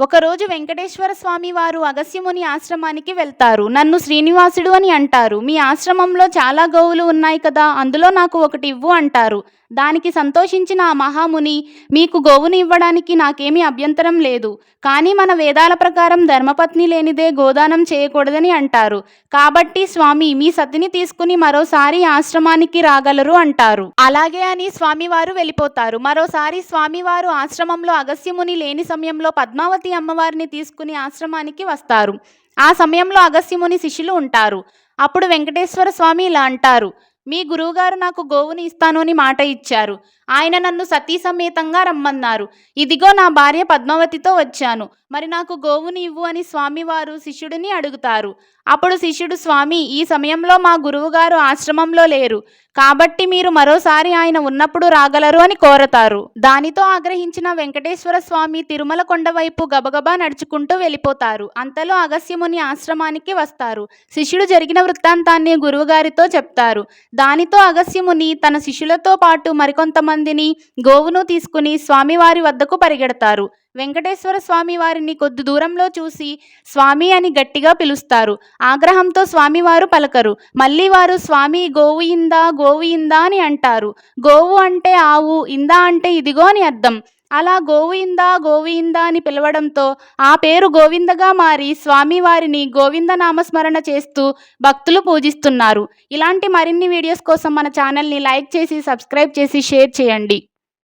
ఒకరోజు వెంకటేశ్వర స్వామి వారు అగస్యముని ఆశ్రమానికి వెళ్తారు. నన్ను శ్రీనివాసుడు అని అంటారు. మీ ఆశ్రమంలో చాలా గోవులు ఉన్నాయి కదా అందులో నాకు ఒకటి ఇవ్వు అంటారు. దానికి సంతోషించిన ఆ మహాముని మీకు గోవును ఇవ్వడానికి నాకేమీ అభ్యంతరం లేదు. కానీ మన వేదాల ప్రకారం ధర్మపత్ని లేనిదే గోదానం చేయకూడదని అంటారు. కాబట్టి స్వామి మీ సతిని తీసుకుని మరోసారి ఆశ్రమానికి రాగలరు అంటారు. అలాగే అని స్వామివారు వెళ్ళిపోతారు. మరోసారి స్వామివారు ఆశ్రమంలో అగస్యముని లేని సమయంలో పద్మావతి అమ్మవారిని తీసుకుని ఆశ్రమానికి వస్తారు. ఆ సమయంలో అగస్యముని శిష్యులు ఉంటారు. అప్పుడు వెంకటేశ్వర స్వామి ఇలా అంటారు. మీ గురువుగారు నాకు గోవుని ఇస్తాను అని మాట ఇచ్చారు. ఆయన నన్ను సతీ సమేతంగా రమ్మన్నారు. ఇదిగో నా భార్య పద్మావతితో వచ్చాను. మరి నాకు గోవుని ఇవ్వు అని స్వామివారు శిష్యుడిని అడుగుతారు. అప్పుడు శిష్యుడు స్వామి ఈ సమయంలో మా గురువుగారు ఆశ్రమంలో లేరు. కాబట్టి మీరు మరోసారి ఆయన ఉన్నప్పుడు రాగలరు అని కోరతారు. దానితో ఆగ్రహించిన వెంకటేశ్వర స్వామి తిరుమల కొండ వైపు గబగబా నడుచుకుంటూ వెళ్ళిపోతారు. అంతలో అగస్యముని ఆశ్రమానికి వస్తారు. శిష్యుడు జరిగిన వృత్తాంతాన్ని గురువుగారితో చెప్తారు. దానితో అగస్యముని తన శిష్యులతో పాటు మరికొంతమందిని గోవును తీసుకుని స్వామివారి వద్దకు పరిగెడతారు. వెంకటేశ్వర స్వామి వారిని కొద్ది దూరంలో చూసి స్వామి అని గట్టిగా పిలుస్తారు. ఆగ్రహంతో స్వామివారు పలకరు. మళ్ళీ వారు స్వామి గోవు ఇందా గోవు ఇందా అని అంటారు. గోవు అంటే ఆవు ఇందా అంటే ఇదిగో అని అర్థం. అలా గోవు ఇందా ఇందా అని పిలవడంతో ఆ పేరు గోవిందగా మారి స్వామివారిని గోవింద నామస్మరణ చేస్తూ భక్తులు పూజిస్తున్నారు. ఇలాంటి మరిన్ని వీడియోస్ కోసం మన ఛానల్ని లైక్ చేసి సబ్స్క్రైబ్ చేసి షేర్ చేయండి.